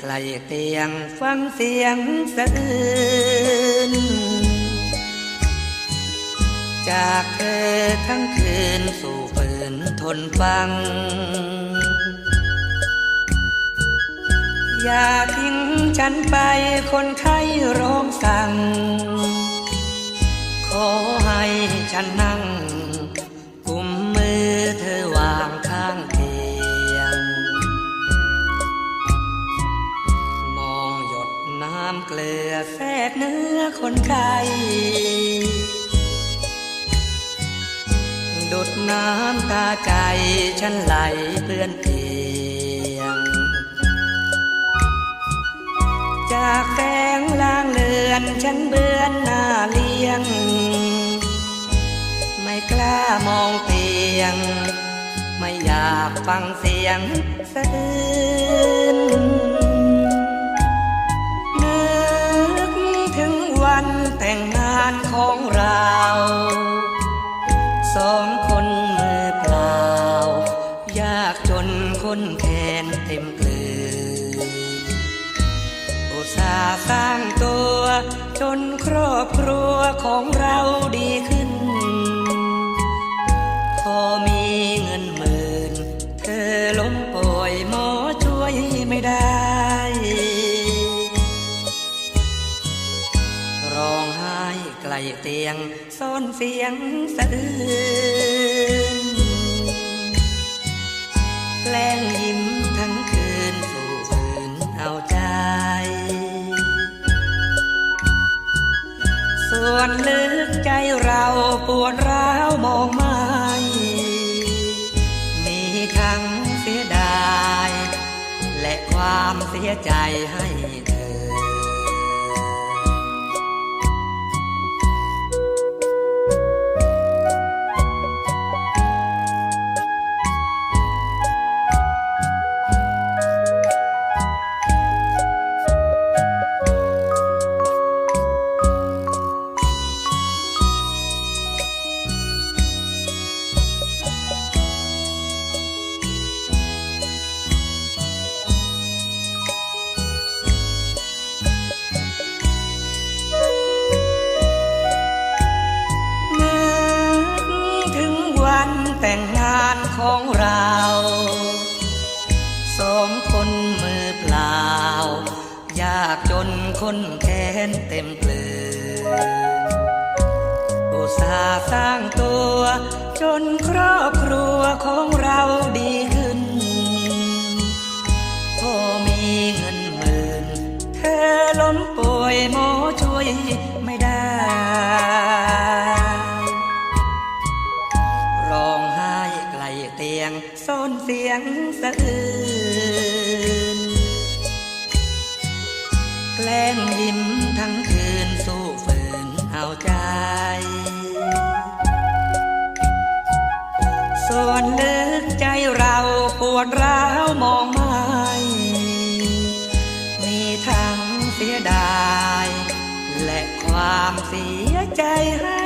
ไกลเตียงฟังเสียงสะอื้นจากเธอทั้งคืนสู่ฝืนทนฟัง อย่าทิ้งฉันไปคนไข้ร้องสั่ง ขอให้ฉันนั่ง เกลือแทรกเนื้อคนไข้ดุดน้ำตาใจฉันไหลเปื้อนเตียง จากแสงลางเลือนฉันเบือนหน้าเลี้ยง ไม่กล้ามองเตียง ไม่อยากฟังเสียงสะอื้นานของเรา สองคนมือเปล่า ยากจนคนแค้นเต็มเกลืออุตสาห์สร้างตัวจนครอบครัวของเรา เตียงซ่อนเสียงสะอื้นแกล้งยิ้มทั้งคืนสู่ฝืนเอาใจ ส่วนลึกใจเราปวดร้าวมองไม่มีทั้งเสียดาย และความเสียใจให้เธอ ของเรา สองคนมือเปล่า ยากจนคนแค้นเต็มเปลือกอุตสาห์สร้างตัว จนครอบครัวของ เสียงซ่อนเสียงสะอื้นแกล้งยิ้มทั้งคืนสู้ฝืนเอาใจส่วนลึกใจเราปวดร้าวมองไม่มีทั้งเสียดาย และความเสียใจให้